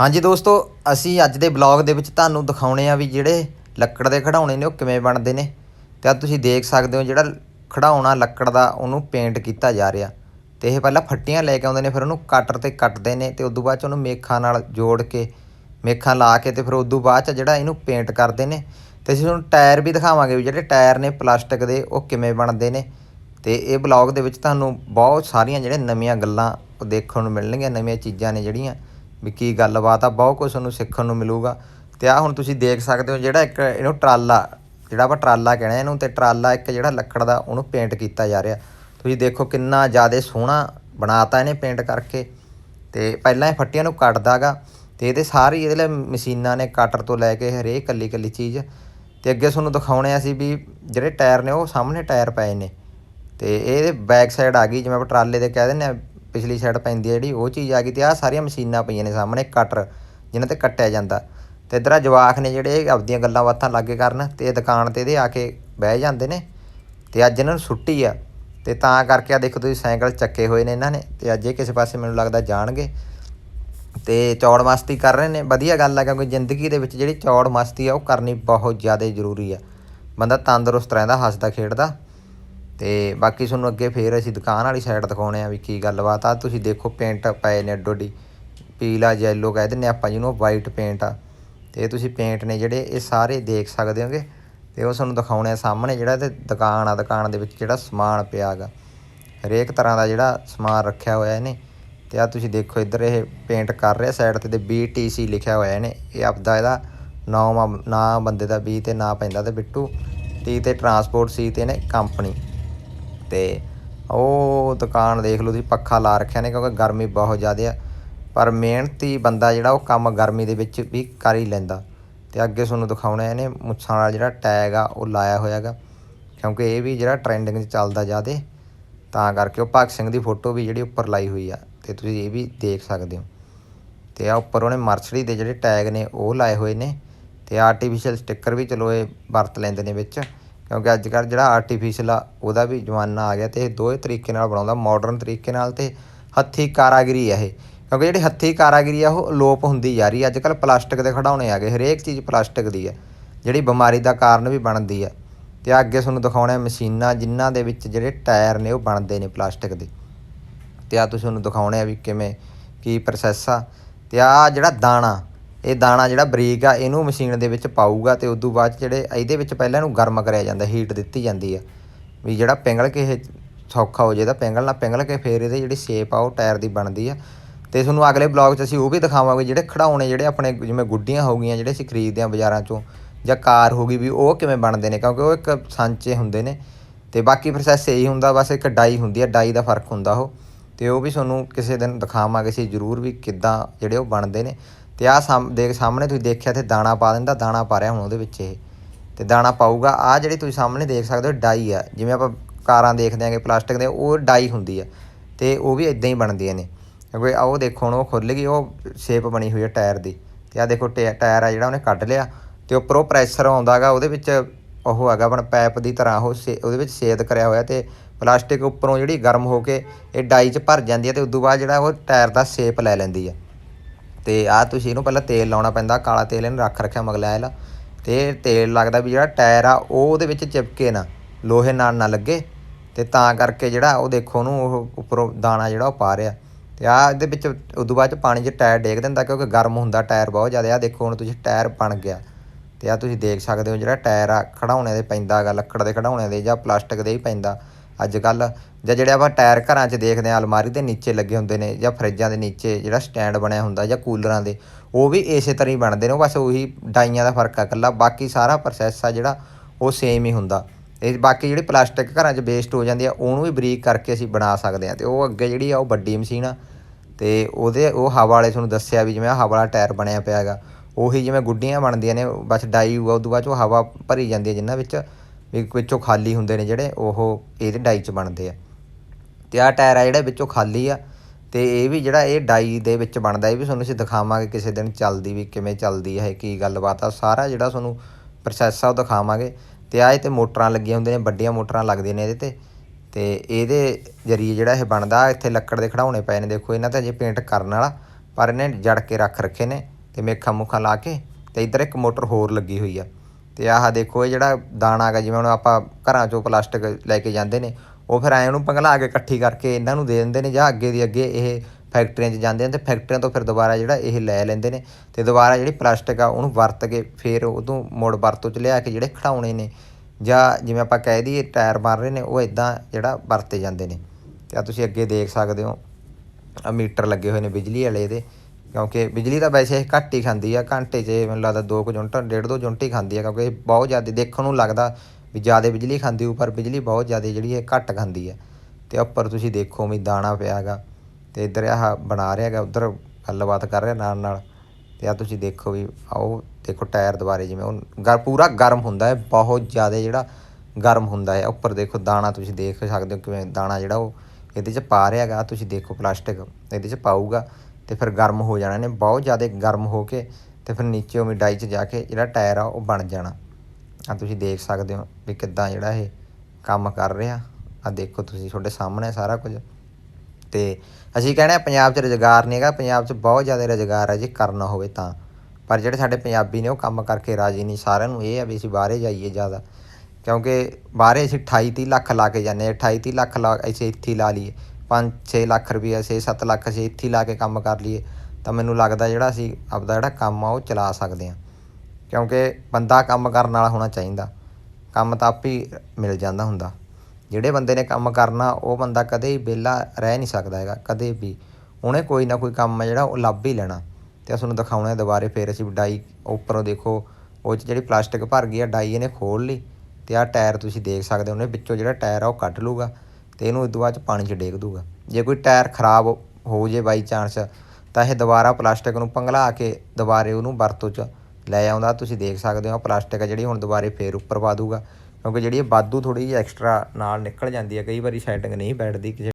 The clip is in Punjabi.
ਹਾਂਜੀ ਦੋਸਤੋ, ਅਸੀਂ ਅੱਜ ਦੇ ਬਲੌਗ ਦੇ ਵਿੱਚ ਤੁਹਾਨੂੰ ਦਿਖਾਉਣੇ ਆ ਵੀ ਜਿਹੜੇ ਲੱਕੜ ਦੇ ਖਿਡੌਣੇ ਨੇ, ਉਹ ਕਿਵੇਂ ਬਣਦੇ ਨੇ। ਤੇ ਆ ਤੁਸੀਂ ਦੇਖ ਸਕਦੇ ਹੋ ਜਿਹੜਾ ਖਿਡੌਣਾ ਲੱਕੜ ਦਾ, ਉਹਨੂੰ ਪੇਂਟ ਕੀਤਾ ਜਾ ਰਿਹਾ। ਤੇ ਇਹ ਪਹਿਲਾਂ ਫੱਟੀਆਂ ਲੈ ਕੇ ਆਉਂਦੇ ਨੇ, ਫਿਰ ਉਹਨੂੰ ਕਟਰ ਤੇ ਕੱਟਦੇ ਨੇ ਤੇ ਉਦੋਂ ਬਾਅਦ ਚ ਉਹਨੂੰ ਮੇਖਾਂ ਨਾਲ ਜੋੜ ਕੇ, ਮੇਖਾਂ ਲਾ ਕੇ ਤੇ ਫਿਰ ਉਦੋਂ ਬਾਅਦ ਚ ਜਿਹੜਾ ਇਹਨੂੰ ਪੇਂਟ ਕਰਦੇ ਨੇ। ਤੇ ਅਸੀਂ ਤੁਹਾਨੂੰ ਟਾਇਰ ਵੀ ਦਿਖਾਵਾਂਗੇ ਵੀ ਜਿਹੜੇ ਟਾਇਰ ਨੇ ਪਲਾਸਟਿਕ ਦੇ, ਉਹ ਕਿਵੇਂ ਬਣਦੇ ਨੇ। ਤੇ ਇਹ ਬਲੌਗ ਦੇ ਵਿੱਚ ਤੁਹਾਨੂੰ ਬਹੁਤ ਸਾਰੀਆਂ ਜਿਹੜੇ ਨਵੀਆਂ ਗੱਲਾਂ ਉਹ ਦੇਖਣ ਨੂੰ ਮਿਲਣਗੀਆਂ, ਨਵੀਆਂ ਚੀਜ਼ਾਂ ਨੇ ਜਿਹੜੀਆਂ। ਵੀ ਕੀ ਗੱਲਬਾਤ ਆ, ਬਹੁਤ ਕੁਝ ਤੁਹਾਨੂੰ ਸਿੱਖਣ ਨੂੰ ਮਿਲੂਗਾ। ਤੇ ਆ ਹੁਣ ਤੁਸੀਂ ਦੇਖ ਸਕਦੇ ਹੋ ਜਿਹੜਾ ਇੱਕ ਇਹਨੂੰ ਟਰਾਲਾ, ਜਿਹੜਾ ਆਪਾਂ ਟਰਾਲਾ ਕਹਿਣਾ ਇਹਨੂੰ, ਤੇ ਟਰਾਲਾ ਇੱਕ ਜਿਹੜਾ ਲੱਕੜ ਦਾ ਉਹਨੂੰ ਪੇਂਟ ਕੀਤਾ ਜਾ ਰਿਹਾ। ਤੁਸੀਂ ਦੇਖੋ ਕਿੰਨਾ ਜ਼ਿਆਦਾ ਸੋਹਣਾ ਬਣਾਤਾ ਇਹਨੇ ਪੇਂਟ ਕਰਕੇ। ਤੇ ਪਹਿਲਾਂ ਇਹ ਫੱਟੀਆਂ ਨੂੰ ਕੱਟਦਾਗਾ, ਤੇ ਇਹਦੇ ਸਾਰੀ ਇਹਦੇ ਲਈ ਮਸ਼ੀਨਾਂ ਨੇ ਕਟਰ ਤੋਂ ਲੈ ਕੇ ਹਰੇਕ ਕੱਲੀ ਕੱਲੀ ਚੀਜ਼। ਤੇ ਅੱਗੇ ਤੁਹਾਨੂੰ ਦਿਖਾਉਣੇ ਆ ਸੀ ਵੀ ਜਿਹੜੇ ਟਾਇਰ ਨੇ ਉਹ ਸਾਹਮਣੇ ਟਾਇਰ ਪਏ ਨੇ। ਤੇ ਇਹਦੇ ਬੈਕ ਸਾਈਡ ਆ ਗਈ, ਜਿਵੇਂ ਆਪਾਂ ਟਰਾਲੇ ਦੇ ਕਹਿ ਦਿੰਦੇ ਆ ਪਿਛਲੀ ਸਾਈਡ ਪੈਂਦੀ ਹੈ ਜਿਹੜੀ, ਉਹ ਚੀਜ਼ ਆ ਗਈ ਤੇ ਆਹ ਸਾਰੀਆਂ ਮਸ਼ੀਨਾਂ ਪਈਆਂ ਨੇ ਸਾਹਮਣੇ, ਕਟਰ, ਜਿਨ੍ਹਾਂ ਤੇ ਕੱਟਿਆ ਜਾਂਦਾ। ਤੇ ਇਧਰ ਆ ਜਵਾਕ ਨੇ ਜਿਹੜੇ, ਇਹ ਆਪਦੀਆਂ ਗੱਲਾਂ ਬਾਤਾਂ ਲਾਗੇ ਕਰਨ, ਤੇ ਇਹ ਦੁਕਾਨ ਤੇ ਇਹਦੇ ਆ ਕੇ ਬਹਿ ਜਾਂਦੇ ਨੇ, ਤੇ ਅੱਜ ਇਹਨਾਂ ਨੂੰ ਛੁੱਟੀ ਆ। ਤੇ ਤਾਂ ਕਰਕੇ ਆ ਦੇਖੋ ਤੁਸੀਂ ਸਾਈਕਲ ਚੱਕੇ ਹੋਏ ਨੇ ਇਹਨਾਂ ਨੇ, ਤੇ ਅੱਜ ਇਹ ਕਿਸੇ ਪਾਸੇ ਮੈਨੂੰ ਲੱਗਦਾ ਜਾਣਗੇ। ਤੇ ਚੌੜ ਮਸਤੀ ਕਰ ਰਹੇ ਨੇ, ਵਧੀਆ ਗੱਲ ਆ, ਕਿਉਂਕਿ ਜ਼ਿੰਦਗੀ ਦੇ ਵਿੱਚ ਜਿਹੜੀ ਚੌੜ ਮਸਤੀ ਆ, ਉਹ ਕਰਨੀ ਬਹੁਤ ਜ਼ਿਆਦਾ ਜ਼ਰੂਰੀ ਆ। ਬੰਦਾ ਤੰਦਰੁਸਤ ਰਹਿੰਦਾ, ਹੱਸਦਾ, ਖੇਡਦਾ। ਤੇ ਬਾਕੀ ਤੁਹਾਨੂੰ ਅੱਗੇ ਫੇਰ ਅਸੀਂ ਦੁਕਾਨ ਵਾਲੀ ਸਾਈਡ ਦਿਖਾਉਣੇ ਆ ਵੀ ਕੀ ਗੱਲਬਾਤ ਆ। ਤੁਸੀਂ ਦੇਖੋ ਪੇਂਟ ਪਏ ਨੇ ਅੱਡੋ ਅੱਡੀ, ਪੀਲਾ ਯੈਲੋ ਕਹਿ ਦਿੰਦੇ ਆਪਾਂ ਜਿਹਨੂੰ ਵਾਈਟ ਪੇਂਟ ਆ। ਤੇ ਇਹ ਤੁਸੀਂ ਪੇਂਟ ਨੇ ਜਿਹੜੇ, ਇਹ ਸਾਰੇ ਦੇਖ ਸਕਦੇ ਹੋਗੇ। ਤੇ ਉਹ ਤੁਹਾਨੂੰ ਦਿਖਾਉਣੇ ਆ ਸਾਹਮਣੇ ਜਿਹੜਾ ਤੇ ਦੁਕਾਨ ਆ, ਦੁਕਾਨ ਦੇ ਵਿੱਚ ਜਿਹੜਾ ਸਮਾਨ ਪਿਆ ਗਾ ਹਰੇਕ ਤਰ੍ਹਾਂ ਦਾ ਜਿਹੜਾ ਸਮਾਨ ਰੱਖਿਆ ਹੋਇਆ ਇਹਨੇ। ਤੇ ਆ ਤੁਸੀਂ ਦੇਖੋ ਇੱਧਰ ਇਹ ਪੇਂਟ ਕਰ ਰਿਹਾ ਸਾਈਡ ਤੇ ਤੇ BTC ਲਿਖਿਆ ਹੋਇਆ ਇਹਨੇ। ਇਹ ਆਪਦਾ ਇਹਦਾ ਨਾਮ ਨਾ ਬੰਦੇ ਦਾ B ਤੇ ਨਾ ਪੈਂਦਾ ਤੇ ਬਿੱਟੂ ਟੀ ਤੇ ਟਰਾਂਸਪੋਰਟ ਸੀ ਤੇ ਇਹਨੇ ਕੰਪਨੀ ਤੇ ਉਹ ਦੁਕਾਨ ਦੇਖ ਲਓ, ਤੁਸੀਂ ਪੱਖਾ ਲਾ ਰੱਖਿਆ ਨੇ ਕਿਉਂਕਿ ਗਰਮੀ ਬਹੁਤ ਜ਼ਿਆਦਾ ਆ। ਪਰ ਮਿਹਨਤੀ ਬੰਦਾ ਜਿਹੜਾ, ਉਹ ਕੰਮ ਗਰਮੀ ਦੇ ਵਿੱਚ ਵੀ ਕਰ ਹੀ ਲੈਂਦਾ। ਤੇ ਅੱਗੇ ਤੁਹਾਨੂੰ ਦਿਖਾਉਣਾ ਇਹਨੇ ਮੁੱਛਾਂ ਵਾਲਾ ਜਿਹੜਾ ਟੈਗ ਆ, ਉਹ ਲਾਇਆ ਹੋਇਆਗਾ ਕਿਉਂਕਿ ਇਹ ਵੀ ਜਿਹੜਾ ਟ੍ਰੈਂਡਿੰਗ 'ਚ ਚੱਲਦਾ ਜ਼ਿਆਦੇ, ਤਾਂ ਕਰਕੇ ਉਹ ਭਗਤ ਸਿੰਘ ਦੀ ਫੋਟੋ ਵੀ ਜਿਹੜੀ ਉੱਪਰ ਲਾਈ ਹੋਈ ਆ, ਤੇ ਤੁਸੀਂ ਇਹ ਵੀ ਦੇਖ ਸਕਦੇ ਹੋ। ਤੇ ਆ ਉੱਪਰ ਉਹਨੇ ਮਰਸਡੀ ਦੇ ਜਿਹੜੇ ਟੈਗ ਨੇ, ਉਹ ਲਾਏ ਹੋਏ ਨੇ। ਤੇ ਆਰਟੀਫੀਸ਼ੀਅਲ ਸਟicker ਵੀ ਚਲੋ ਇਹ ਵਰਤ ਲੈਂਦੇ ਨੇ ਵਿੱਚ। ਕਿਉਂਕਿ ਅੱਜ ਕੱਲ੍ਹ ਜਿਹੜਾ ਆਰਟੀਫੀਸ਼ੀਅਲ ਆ, ਉਹਦਾ ਵੀ ਜ਼ਮਾਨਾ ਆ ਗਿਆ ਤੇ ਇਹ ਦੋਵੇਂ ਤਰੀਕੇ ਨਾਲ ਬਣਾਉਂਦਾ ਮਾਡਰਨ ਤਰੀਕੇ ਨਾਲ ਤੇ ਹੱਥੀ ਕਾਰਾਗਰੀ ਆ ਇਹ। ਕਿਉਂਕਿ ਜਿਹੜੀ ਹੱਥੀ ਕਾਰਾਗਰੀ ਆ, ਉਹ ਅਲੋਪ ਹੁੰਦੀ ਜਾ ਰਹੀ ਆ। ਅੱਜ ਕੱਲ੍ਹ ਪਲਾਸਟਿਕ ਦੇ ਖਿਡੌਣੇ ਆ ਗਏ, ਹਰੇਕ ਚੀਜ਼ ਪਲਾਸਟਿਕ ਦੀ ਆ, ਜਿਹੜੀ ਬਿਮਾਰੀ ਦਾ ਕਾਰਨ ਵੀ ਬਣਦੀ ਆ। ਤੇ ਅੱਗੇ ਤੁਹਾਨੂੰ ਦਿਖਾਉਣਾ ਮਸ਼ੀਨਾਂ, ਜਿਨ੍ਹਾਂ ਦੇ ਵਿੱਚ ਜਿਹੜੇ ਟਾਇਰ ਨੇ, ਉਹ ਬਣਦੇ ਨੇ ਪਲਾਸਟਿਕ ਦੇ। ਤੇ ਆ ਤੁਸੀਂ ਤੁਹਾਨੂੰ ਦਿਖਾਉਣੇ ਆ ਵੀ ਕਿਵੇਂ, ਕੀ ਪ੍ਰੋਸੈਸ ਆ। ਤੇ ਆ ਜਿਹੜਾ ਦਾਣਾ ਇਹ ਦਾਣਾ ਜਿਹੜਾ ਬਰੀਕ ਆ, ਇਹਨੂੰ ਮਸ਼ੀਨ ਦੇ ਵਿੱਚ ਪਾਊਗਾ ਤੇ ਉਦੋਂ ਬਾਅਦ 'ਚ ਜਿਹੜੇ ਇਹਦੇ ਵਿੱਚ ਪਹਿਲਾਂ ਇਹਨੂੰ ਗਰਮ ਕਰਿਆ ਜਾਂਦਾ ਹੀਟ ਦਿੱਤੀ ਜਾਂਦੀ ਆ। ਵੀ ਜਿਹੜਾ ਪਿੰਗਲ ਕੇ ਇਹ ਸੌਖਾ ਹੋ ਜੇ ਤਾਂ ਪਿੰਗਲ ਨਾਲ ਪਿੰਗਲ ਕੇ ਫੇਰ ਇਹਦੇ ਜਿਹੜੀ ਸ਼ੇਪ ਆ, ਉਹ ਟਾਇਰ ਦੀ ਬਣਦੀ ਆ। ਤੇ ਤੁਹਾਨੂੰ ਅਗਲੇ ਬਲੌਗ 'ਚ ਅਸੀਂ ਉਹ ਵੀ ਦਿਖਾਵਾਂਗੇ, ਜਿਹੜੇ ਖਿਡੌਣੇ ਜਿਹੜੇ ਆਪਣੇ ਜਿਵੇਂ ਗੁੱਡੀਆਂ ਹੋ ਗਈਆਂ, ਜਿਹੜੇ ਅਸੀਂ ਖਰੀਦਦੇ ਆ ਬਾਜ਼ਾਰਾਂ 'ਚੋਂ, ਜਾਂ ਕਾਰ ਹੋ ਗਈ ਵੀ ਉਹ ਕਿਵੇਂ ਬਣਦੇ ਨੇ, ਕਿਉਂਕਿ ਉਹ ਇੱਕ ਸਾਂਚੇ ਹੁੰਦੇ ਨੇ। ਤੇ ਬਾਕੀ ਪ੍ਰੋਸੈਸ ਇਹੀ ਹੁੰਦਾ, ਬਸ ਇੱਕ ਡਾਈ ਹੁੰਦੀ ਆ, ਡਾਈ ਦਾ ਫ਼ਰਕ ਹੁੰਦਾ ਉਹ। ਤੇ ਉਹ ਵੀ ਤੁਹਾਨੂੰ ਕਿਸੇ ਦਿਨ ਦਿਖਾਵਾਂਗੇ, ਅਸੀਂ ਜ਼ਰੂਰ ਵੀ ਕਿੱਦਾਂ ਜਿਹੜੇ ਉਹ ਬਣਦੇ ਨੇ। ਤੇ ਆਹ ਸਾਹਮ ਦੇਖ ਸਾਹਮਣੇ ਤੁਸੀਂ ਦੇਖਿਆ ਤੇ ਦਾਣਾ ਪਾ ਦਿੰਦਾ, ਦਾਣਾ ਪਾ ਰਿਹਾ ਹੁਣ ਉਹਦੇ ਵਿੱਚ ਇਹ। ਤੇ ਦਾਣਾ ਪਾਊਗਾ ਆ ਜਿਹੜੀ ਤੁਸੀਂ ਸਾਹਮਣੇ ਦੇਖ ਸਕਦੇ ਹੋ ਡਾਈ ਆ, ਜਿਵੇਂ ਆਪਾਂ ਕਾਰਾਂ ਦੇਖਦੇ ਆਂਗੇ ਪਲਾਸਟਿਕ ਦੇ, ਉਹ ਡਾਈ ਹੁੰਦੀ ਆ। ਤੇ ਉਹ ਵੀ ਇਦਾਂ ਹੀ ਬਣਦੀਆਂ ਨੇ। ਕਿਉਂਕਿ ਉਹ ਦੇਖੋ, ਹੁਣ ਉਹ ਖੁੱਲ ਗਈ, ਉਹ ਸ਼ੇਪ ਬਣੀ ਹੋਈ ਆ ਟਾਇਰ ਦੀ। ਤੇ ਆ ਦੇਖੋ ਟੈ- ਟਾਇਰ ਆ ਜਿਹੜਾ ਉਹਨੇ ਕੱਢ ਲਿਆ। ਤੇ ਉੱਪਰੋਂ ਪ੍ਰੈਸ਼ਰ ਆਉਂਦਾਗਾ ਉਹਦੇ ਵਿੱਚ ਉਹ ਹੈਗਾ ਆਪਣਾ ਪਾਈਪ ਦੀ ਤਰ੍ਹਾਂ, ਉਹ ਸੇ- ਉਹਦੇ ਵਿੱਚ ਛੇਦ ਕਰਿਆ ਹੋਇਆ ਤੇ ਪਲਾਸਟਿਕ ਉੱਪਰੋਂ ਜਿਹੜੀ ਗਰਮ ਹੋ ਕੇ ਇਹ ਡਾਈ 'ਚ ਭਰ ਜਾਂਦੀ ਹੈ ਤੇ ਤੋਂ ਬਾਅਦ ਜਿਹੜਾ ਉਹ ਟਾਇਰ ਦਾ ਸ਼ੇਪ ਲੈ ਲੈਂਦੀ ਆ। ਤੇ ਆ ਤੁਸੀਂ ਇਹਨੂੰ ਪਹਿਲਾਂ ਤੇਲ ਲਾਉਣਾ ਪੈਂਦਾ, ਕਾਲਾ ਤੇਲ ਇਹਨੂੰ ਰੱਖ ਰੱਖਿਆ ਮਗਲਾਇਲ ਤੇ ਇਹ ਤੇਲ ਲੱਗਦਾ ਵੀ ਜਿਹੜਾ ਟਾਇਰ ਆ, ਉਹ ਉਹਦੇ ਵਿੱਚ ਚਿਪਕੇ ਨਾ, ਲੋਹੇ ਨਾਲ ਨਾ ਲੱਗੇ। ਤੇ ਤਾਂ ਕਰਕੇ ਜਿਹੜਾ ਉਹ ਦੇਖੋ ਉਹਨੂੰ ਉਹ ਉੱਪਰੋਂ ਦਾਣਾ ਜਿਹੜਾ ਉਹ ਪਾ ਰਿਹਾ। ਤੇ ਆ ਇਹਦੇ ਵਿੱਚ ਉਦੋਂ ਬਾਅਦ ਚ ਪਾਣੀ 'ਚ ਟਾਇਰ ਡੇਕ ਦਿੰਦਾ ਕਿਉਂਕਿ ਗਰਮ ਹੁੰਦਾ ਟਾਇਰ ਬਹੁਤ ਜ਼ਿਆਦਾ। ਆ ਦੇਖੋ ਹੁਣ ਤੁਸੀਂ ਟਾਇਰ ਬਣ ਗਿਆ। ਤੇ ਆ ਤੁਸੀਂ ਦੇਖ ਸਕਦੇ ਹੋ ਜਿਹੜਾ ਟਾਇਰ ਆ ਖੜਾਉਣੇ ਦੇ ਪੈਂਦਾ ਹੈਗਾ ਲੱਕੜ ਦੇ ਖੜਾਉਣੇ ਦੇ ਜਾਂ ਪਲਾਸਟਿਕ ਦੇ ਹੀ ਪੈਂਦਾ। ਅੱਜ ਕੱਲ ਜਾਂ ਜਿਹੜੇ ਆਪਾਂ ਟਾਇਰ ਘਰਾਂ 'ਚ ਦੇਖਦੇ ਆ ਅਲਮਾਰੀ ਦੇ ਨੀਚੇ ਲੱਗੇ ਹੁੰਦੇ ਨੇ ਜਾਂ ਫਰਿੱਜਾਂ ਦੇ ਨੀਚੇ ਜਿਹੜਾ ਸਟੈਂਡ ਬਣਿਆ ਹੁੰਦਾ ਜਾਂ ਕੂਲਰਾਂ ਦੇ, ਉਹ ਵੀ ਇਸੇ ਤਰ੍ਹਾਂ ਹੀ ਬਣਦੇ ਨੇ, ਉਹ ਬਸ ਉਹੀ ਡਾਈਆਂ ਦਾ ਫ਼ਰਕ ਆ ਇਕੱਲਾ, ਬਾਕੀ ਸਾਰਾ ਪ੍ਰੋਸੈਸ ਆ ਜਿਹੜਾ ਉਹ ਸੇਮ ਹੀ ਹੁੰਦਾ। ਇਹ ਬਾਕੀ ਜਿਹੜੀ ਪਲਾਸਟਿਕ ਘਰਾਂ 'ਚ ਵੇਸਟ ਹੋ ਜਾਂਦੀ ਆ, ਉਹਨੂੰ ਵੀ ਬਰੀਕ ਕਰਕੇ ਅਸੀਂ ਬਣਾ ਸਕਦੇ ਆ ਤੇ ਉਹ ਅੱਗੇ ਜਿਹੜੀ ਆ ਉਹ ਵੱਡੀ ਮਸ਼ੀਨ ਆ ਤੇ ਉਹਦੇ, ਉਹ ਹਵਾ ਵਾਲੇ ਤੁਹਾਨੂੰ ਦੱਸਿਆ ਵੀ ਜਿਵੇਂ ਆਹ ਹਵਾ ਵਾਲਾ ਟਾਇਰ ਬਣਿਆ ਪਿਆ ਹੈਗਾ, ਉਹੀ ਜਿਵੇਂ ਗੁੱਡੀਆਂ ਬਣਦੀਆਂ ਨੇ, ਬਸ ਡਾਈ ਹੋਊਗਾ ਉਦੋਂ ਬਾਅਦ ਉਹ ਹਵਾ ਭਰੀ ਜਾਂਦੀ ਹੈ ਜਿਨ੍ਹਾਂ ਵਿੱਚ ਵੀ ਵਿੱਚੋਂ ਖਾਲੀ ਹੁੰਦੇ ਨੇ ਜਿਹੜੇ, ਉਹ ਇਹਦੇ ਡਾਈ 'ਚ ਬਣਦੇ ਆ। ਤੇ ਆਹ ਟਾਇਰ ਆ ਜਿਹੜਾ ਵਿੱਚੋਂ ਖਾਲੀ ਆ, ਤੇ ਇਹ ਵੀ ਜਿਹੜਾ ਇਹ ਡਾਈ ਦੇ ਵਿੱਚ ਬਣਦਾ, ਇਹ ਵੀ ਤੁਹਾਨੂੰ ਅਸੀਂ ਦਿਖਾਵਾਂਗੇ ਕਿਸੇ ਦਿਨ ਚੱਲਦੀ ਵੀ ਕਿਵੇਂ ਚੱਲਦੀ ਹੈ ਕੀ ਗੱਲਬਾਤ ਆ। ਸਾਰਾ ਜਿਹੜਾ ਤੁਹਾਨੂੰ ਪ੍ਰੋਸੈਸ ਆ ਉਹ ਦਿਖਾਵਾਂਗੇ। ਤੇ ਆਹ ਇਹ ਤੇ ਮੋਟਰਾਂ ਲੱਗੀਆਂ ਹੁੰਦੀਆਂ ਨੇ, ਵੱਡੀਆਂ ਮੋਟਰਾਂ ਲੱਗਦੀਆਂ ਨੇ ਇਹਦੇ ਤੇ। ਤੇ ਇਹਦੇ ਜਰੀਏ ਜਿਹੜਾ ਇਹ ਬਣਦਾ ਇੱਥੇ ਲੱਕੜ ਦੇ ਖੜਾਉਣੇ ਪਏ ਨੇ, ਦੇਖੋ ਇਹਨਾਂ ਤੇ ਅਜੇ ਪੇਂਟ ਕਰਨ ਵਾਲਾ, ਪਰ ਇਹਨੇ ਜੜ ਕੇ ਰੱਖ ਰੱਖੇ ਨੇ। ਤੇ ਮੇਖਾਂ ਮੁੱਖਾਂ ਲਾ ਕੇ, ਤੇ ਇੱਧਰ ਇੱਕ ਮੋਟਰ ਹੋਰ ਲੱਗੀ ਹੋਈ ਆ। ਤੇ ਆਹ ਦੇਖੋ ਇਹ ਜਿਹੜਾ ਦਾਣਾ ਹੈਗਾ, ਜਿਵੇਂ ਹੁਣ ਆਪਾਂ ਘਰਾਂ ਚੋਂ ਪਲਾਸਟਿਕ ਲੈ ਕੇ ਜਾਂਦੇ ਨੇ, ਉਹ ਫਿਰ ਐਂ ਉਹਨੂੰ ਪੰਘਲਾ ਕੇ ਇਕੱਠੀ ਕਰਕੇ ਇਹਨਾਂ ਨੂੰ ਦੇ ਦਿੰਦੇ ਨੇ ਜਾਂ ਅੱਗੇ ਦੀ ਅੱਗੇ ਇਹ ਫੈਕਟਰੀਆਂ 'ਚ ਜਾਂਦੇ ਨੇ ਤੇ ਫੈਕਟਰੀਆਂ ਤੋਂ ਫਿਰ ਦੁਬਾਰਾ ਜਿਹੜਾ ਇਹ ਲੈ ਲੈਂਦੇ ਨੇ ਤੇ ਦੁਬਾਰਾ ਜਿਹੜੀ ਪਲਾਸਟਿਕ ਆ ਉਹਨੂੰ ਵਰਤ ਕੇ ਫਿਰ ਉਦੋਂ ਮੁੜ ਵਰਤੋਂ 'ਚ ਲਿਆ ਕੇ ਜਿਹੜੇ ਖਿਡਾਉਣੇ ਨੇ ਜਾਂ ਜਿਵੇਂ ਆਪਾਂ ਕਹਿ ਦਈਏ ਟਾਇਰ ਮਾਰ ਰਹੇ ਨੇ, ਉਹ ਇਦਾਂ ਜਿਹੜਾ ਵਰਤੇ ਜਾਂਦੇ ਨੇ। ਤੇ ਆ ਤੁਸੀਂ ਅੱਗੇ ਦੇਖ ਸਕਦੇ ਹੋ ਆ ਮੀਟਰ ਲੱਗੇ ਹੋਏ ਨੇ ਬਿਜਲੀ ਵਾਲੇ ਦੇ ਕਿਉਂਕਿ ਬਿਜਲੀ ਤਾਂ ਵੈਸੇ ਇਹ ਘੱਟ ਹੀ ਖਾਂਦੀ ਆ, ਘੰਟੇ 'ਚ ਇਹ ਮੈਨੂੰ ਲੱਗਦਾ 2 ਕੁ ਯੂਨਿਟ ਡੇਢ ਦੋ ਯੂਨਿਟ ਹੀ ਖਾਂਦੀ ਆ, ਕਿਉਂਕਿ ਇਹ ਬਹੁਤ ਜ਼ਿਆਦਾ ਦੇਖਣ ਨੂੰ ਲੱਗਦਾ ਵੀ ਜ਼ਿਆਦਾ ਬਿਜਲੀ ਖਾਂਦੀ ਹੋਊ, ਪਰ ਬਿਜਲੀ ਬਹੁਤ ਜ਼ਿਆਦਾ ਜਿਹੜੀ ਹੈ ਘੱਟ ਖਾਂਦੀ ਆ। ਤੇ ਉੱਪਰ ਤੁਸੀਂ ਦੇਖੋ ਵੀ ਦਾਣਾ ਪਿਆ ਹੈਗਾ ਤੇ ਇੱਧਰ ਆਹ ਬਣਾ ਰਿਹਾ ਹੈਗਾ, ਉੱਧਰ ਗੱਲਬਾਤ ਕਰ ਰਿਹਾ ਨਾਲ ਨਾਲ। ਤੇ ਆ ਤੁਸੀਂ ਦੇਖੋ ਵੀ ਆਓ ਦੇਖੋ ਟਾਇਰ ਦੁਬਾਰੇ ਜਿਵੇਂ ਉਹ ਗਰ ਪੂਰਾ ਗਰਮ ਹੁੰਦਾ ਹੈ, ਬਹੁਤ ਜ਼ਿਆਦਾ ਜਿਹੜਾ ਗਰਮ ਹੁੰਦਾ ਹੈ। ਉੱਪਰ ਦੇਖੋ ਦਾਣਾ ਤੁਸੀਂ ਦੇਖ ਸਕਦੇ ਹੋ ਕਿਵੇਂ ਦਾਣਾ ਜਿਹੜਾ ਉਹ ਇਹਦੇ 'ਚ ਪਾ ਰਿਹਾ ਹੈਗਾ ਤੁਸੀਂ ਦੇਖੋ ਪਲਾਸਟਿਕ ਇਹਦੇ 'ਚ ਪਾਊਗਾ। ਤੇ ਫਿਰ ਗਰਮ ਹੋ ਜਾਣਾ ਨੇ ਬਹੁਤ ਜ਼ਿਆਦਾ ਗਰਮ ਹੋ ਕੇ ਤੇ ਫਿਰ ਨੀਚੇ ਉਹ ਡਾਈ 'ਚ ਜਾ ਕੇ ਜਿਹੜਾ ਟਾਇਰ ਆ ਉਹ ਬਣ ਜਾਣਾ। ਆ ਤੁਸੀਂ ਦੇਖ ਸਕਦੇ ਹੋ ਵੀ ਕਿੱਦਾਂ ਜਿਹੜਾ ਇਹ ਕੰਮ ਕਰ ਰਿਹਾ। ਆ ਦੇਖੋ ਤੁਸੀਂ, ਤੁਹਾਡੇ ਸਾਹਮਣੇ ਸਾਰਾ ਕੁਝ। ਤੇ ਅਸੀਂ ਕਹਿੰਦੇ ਪੰਜਾਬ 'ਚ ਰੁਜ਼ਗਾਰ ਨਹੀਂ ਹੈਗਾ, ਪੰਜਾਬ 'ਚ ਬਹੁਤ ਜ਼ਿਆਦਾ ਰੁਜ਼ਗਾਰ ਹੈ ਜੇ ਕਰਨਾ ਹੋਵੇ ਤਾਂ। ਪਰ ਜਿਹੜੇ ਸਾਡੇ ਪੰਜਾਬੀ ਨੇ ਉਹ ਕੰਮ ਕਰਕੇ ਰਾਜੀ ਨਹੀਂ, ਸਾਰਿਆਂ ਨੂੰ ਇਹ ਆ ਵੀ ਅਸੀਂ ਬਾਹਰੇ ਜਾਈਏ ਜ਼ਿਆਦਾ। ਕਿਉਂਕਿ ਬਾਹਰੇ ਅਸੀਂ 28 30 ਲੱਖ ਲਾ ਕੇ ਜਾਂਦੇ ਹਾਂ 28 30 ਲੱਖ ਲਾ ਅਸੀਂ ਇੱਥੇ ਲਾ ਲਈਏ। 5 6 ਲੱਖ ਰੁਪਈਆ 6 7 ਲੱਖ ਅਸੀਂ ਇੱਥੇ ਲਾ ਕੇ ਕੰਮ ਕਰ ਲਈਏ, ਤਾਂ ਮੈਨੂੰ ਲੱਗਦਾ ਜਿਹੜਾ ਅਸੀਂ ਆਪਦਾ ਜਿਹੜਾ ਕੰਮ ਆ ਉਹ ਚਲਾ ਸਕਦੇ ਹਾਂ। ਕਿਉਂਕਿ ਬੰਦਾ ਕੰਮ ਕਰਨ ਵਾਲਾ ਹੋਣਾ ਚਾਹੀਦਾ। ਕੰਮ ਤਾਂ ਆਪ ਹੀ ਮਿਲ ਜਾਂਦਾ ਹੁੰਦਾ। ਜਿਹੜੇ ਬੰਦੇ ਨੇ ਕੰਮ ਕਰਨਾ, ਉਹ ਬੰਦਾ ਕਦੇ ਹੀ ਵਿਹਲਾ ਰਹਿ ਨਹੀਂ ਸਕਦਾ ਹੈਗਾ, ਕਦੇ ਵੀ। ਉਹਨੇ ਕੋਈ ਨਾ ਕੋਈ ਕੰਮ ਹੈ ਜਿਹੜਾ ਉਹ ਲੱਭ ਹੀ ਲੈਣਾ। ਤੇ ਅਸੀਂ ਤੁਹਾਨੂੰ ਦਿਖਾਉਣਾ ਦੁਬਾਰੇ, ਫੇਰ ਅਸੀਂ ਡਾਈ ਉੱਪਰੋਂ ਦੇਖੋ, ਉਹ 'ਚ ਜਿਹੜੀ ਪਲਾਸਟਿਕ ਭਰ ਗਈ ਆ, ਡਾਈ ਇਹਨੇ ਖੋਲ ਲਈ। ਤੇ ਆਹ ਟਾਇਰ ਤੁਸੀਂ ਦੇਖ ਸਕਦੇ ਹੋ, ਉਹਨੇ ਵਿੱਚੋਂ ਜਿਹੜਾ ਟਾਇਰ ਆ ਉਹ ਕੱਢ ਲੂਗਾ ਤੇ ਇਹਨੂੰ ਇਦੋਂ ਬਾਅਦ ਚ ਪਾਣੀ 'ਚ ਡੇਗ ਦੂਗਾ। ਜੇ ਕੋਈ ਟਾਇਰ ਖਰਾਬ ਹੋ ਜੇ ਬਾਈ ਚਾਂਸ ਤਾਂ ਇਹ ਦੁਬਾਰਾ ਪਲਾਸਟਿਕ ਨੂੰ ਪੰਘਲਾ ਕੇ ਦੁਬਾਰੇ ਉਹਨੂੰ ਵਰਤੋਂ 'ਚ ਲੈ ਆਉਂਦਾ। ਤੁਸੀਂ ਦੇਖ ਸਕਦੇ ਹੋ ਪਲਾਸਟਿਕ ਆ ਜਿਹੜੀ ਹੁਣ ਦੁਬਾਰੇ ਫੇਰ ਉੱਪਰ ਪਾ ਦੂਗਾ। ਕਿਉਂਕਿ ਜਿਹੜੀ ਇਹ ਵਾਧੂ ਥੋੜੀ ਜਿਹੀ ਐਕਸਟਰਾ ਨਾਲ ਨਿਕਲ ਜਾਂਦੀ ਹੈ ਕਈ ਵਾਰੀ ਸੈਟਿੰਗ ਨਹੀਂ ਬੈਠਦੀ ਕਿਸੇ